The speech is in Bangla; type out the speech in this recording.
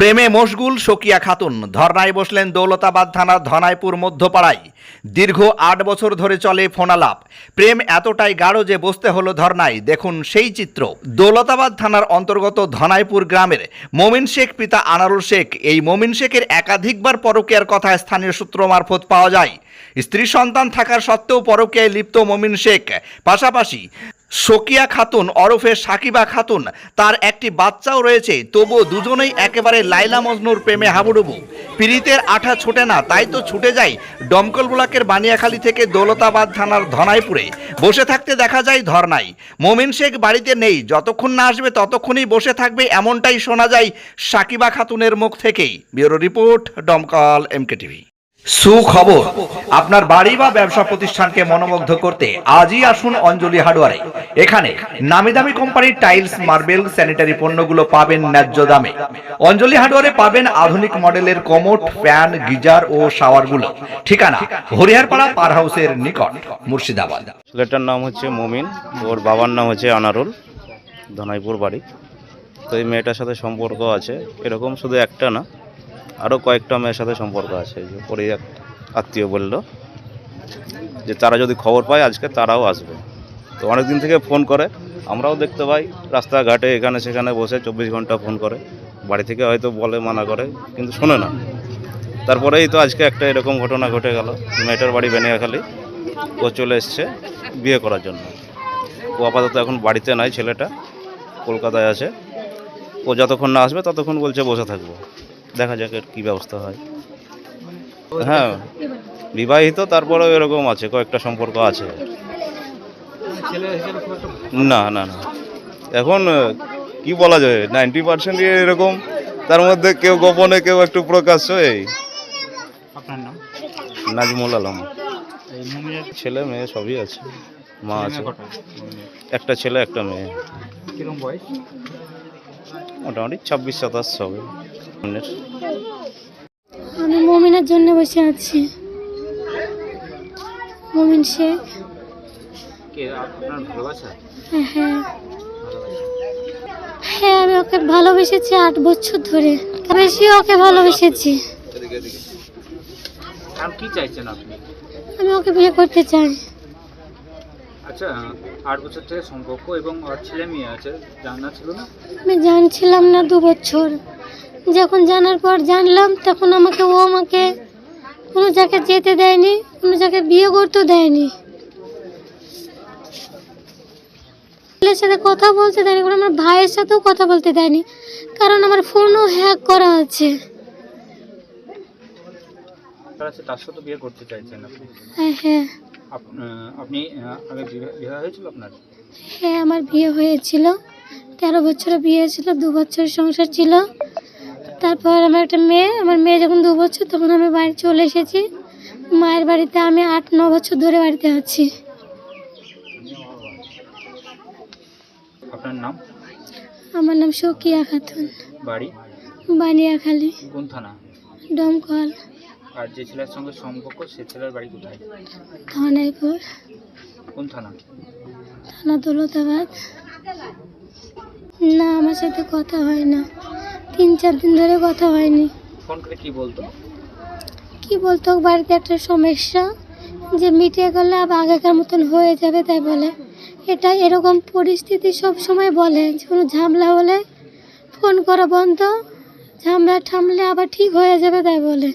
প্রেমে মশগুল শকিয়া খাতুন। ধর্নায় বসলেন দৌলতাবাদ থানার ধনাইপুর মধ্যপাড়ায়। দীর্ঘ আট বছর ধরে চলে ফোনালাপ। প্রেম এতটাই গাঢ় যে বসতে হলো ধর্নায়। দেখুন সেই চিত্র। দৌলতাবাদ থানার অন্তর্গত ধনাইপুর গ্রামের মমিন শেখ পিতা আনারুল শেখ। এই মমিন শেখের একাধিকবার পরকীয়ার কথা স্থানীয় সূত্র মারফত পাওয়া যায়। স্ত্রী সন্তান থাকার সত্ত্বেও পরকীয়ায় লিপ্ত মমিন শেখ। পাশাপাশি শকিয়া খাতুন, ওরফে সাকিবা খাতুন, তার একটি বাচ্চাও রয়েছে। তবুও দুজনেই একেবারে লাইলা মজনুর প্রেমে হাবুডুবু। পীড়িতের আঠা ছুটে না, তাই তো ছুটে যায় দমকল ব্লকের বানিয়াখালী থেকে দৌলতাবাদ থানার ধনাইপুরে। বসে থাকতে দেখা যায় ধর্নায় মোমিন শেখ বাড়িতে নেই, যতক্ষণ না আসবে ততক্ষণই বসে থাকবে, এমনটাই শোনা যায় সাকিবা খাতুনের মুখ থেকেই। ব্যুরো রিপোর্ট, দমকল, এমকে টিভি। সুখবর, আপনার বাড়ি বা ব্যবসা প্রতিষ্ঠানকে মনোমুগ্ধ করতে আজই আসুন অঞ্জলি হার্ডওয়ারে। এখানে নামি দামি কোম্পানির টাইলস, মার্বেল, স্যানিটারি পণ্যগুলো পাবেন ন্যায্য দামে। অঞ্জলি হার্ডওয়ারে পাবেন আধুনিক মডেলের কমোট, ফ্যান, গিজার ও শাওয়ারগুলো। ঠিকানা হরিহারপাড়া পার হাউসের নিকট, মুর্শিদাবাদ। ছেলেটার নাম হচ্ছে মমিন, ওর বাবার নাম হচ্ছে আনারুল, ধনাইপুর বাড়ি। তো এই মেয়েটার সাথে সম্পর্ক আছে, এরকম শুধু একটা না আরও কয়েকটা মেয়ের সাথে সম্পর্ক আছে যে পরে এক আত্মীয় বলল যে তারা যদি খবর পায় আজকে তারাও আসবে। তো অনেক দিন থেকে ফোন করে, আমরাও দেখতে পাই, রাস্তাঘাটে এখানে সেখানে বসে চব্বিশ ঘণ্টা ফোন করে। বাড়ি থেকে হয়তো বলে, মানা করে, কিন্তু শোনে না। তারপরেই তো আজকে একটা এরকম ঘটনা ঘটে গেল, মেয়েটার বাড়ি বেনিয়াখালি। ও চলে এসছে বিয়ে করার জন্য। ও আপাতত এখন বাড়িতে নাই, ছেলেটা কলকাতায় আছে। ও যতক্ষণ না আসবে, ততক্ষণ বলছে বসে থাকব। দেখা যাক এর কী ব্যবস্থা হয়। হ্যাঁ। বিবাহিত তারপরেও এরকম আছে কয়েকটা সম্পর্ক আছে। না না না। এখন কি বলা যায় নাইনটি পার্সেন্ট এরকম তার মধ্যে কেউ গোপনে কেউ একটু প্রকাশ্য এই। নাজমুল আলম। ছেলে মেয়ে সবই আছে। মা আছে। একটা ছেলে একটা মেয়ে। মোটামুটি ছাব্বিশ সাতাশ হবে। আমি মমিনের জন্য বসে আছি। মমিন শেখ হ্যাঁ হ্যাঁ। হ্যাঁ আমি ওকে ভালোবেসেছি আট বছর ধরে। বেশি ওকে ভালোবেসেছি। কি চাইছেন আপনি? আমি ওকে বিয়ে করতে চাই। আচ্ছা আট বছর থেকে সম্পর্ক এবং ছেলে মেয়ে আছে জানা ছিল না? আমি জানছিলাম না দু বছর। যখন জানার পর জানলাম তখন আমাকে ও আমাকে কোনো জায়গায় যেতে দেয়নি কোনো জায়গায় বিয়ে করতেও দেয়নি। ছেলের সাথে কথা বলতে দেয়নি কোনো আমার ভাইয়ের সাথেও কথা বলতে দেয়নি কারণ আমার ফোনও হ্যাক করা আছে। তার সাথে বিয়ে করতে চাইছেন হ্যাঁ হ্যাঁ। আপনি আগে বিবাহ বিবাহ হয়েছিল আপনার? হ্যাঁ আমার বিয়ে হয়েছিল। তেরো বছরে বিয়ে ছিল দু বছর সংসার ছিল। তারপর আমার একটা মেয়ে আমার মেয়ে যখন দু বছর তখন আমি বাড়ি চলে এসেছি। মায়ের বাড়িতে আমি আট ন বছর ধরে বাড়িতে আছি। আপনার নাম? আমার নাম শকিয়া খাতুন। বাড়ি? বানিয়াখালী। কোন থানা? ডমকল আর যে ছেলের সঙ্গে সম্পর্ক সে ছেলের বাড়ি কোথায়? ধনাইপুর। কোন থানা? থানা দৌলতাবাদ। না আমার সাথে কথা হয় না। তিন চার দিন ধরে কথা হয়নি। ফোন করে কি বলতো? কি বলতো বাড়িতে একটা সমস্যা যে মিটে গেলে আবার আগেকার মতন হয়ে যাবে তাই বলে। এটা এরকম পরিস্থিতি সব সময় বলে যে কোনো ঝামেলা হলে ফোন করা বন্ধ ঝামেলা ঠামলে আবার ঠিক হয়ে যাবে তাই বলে।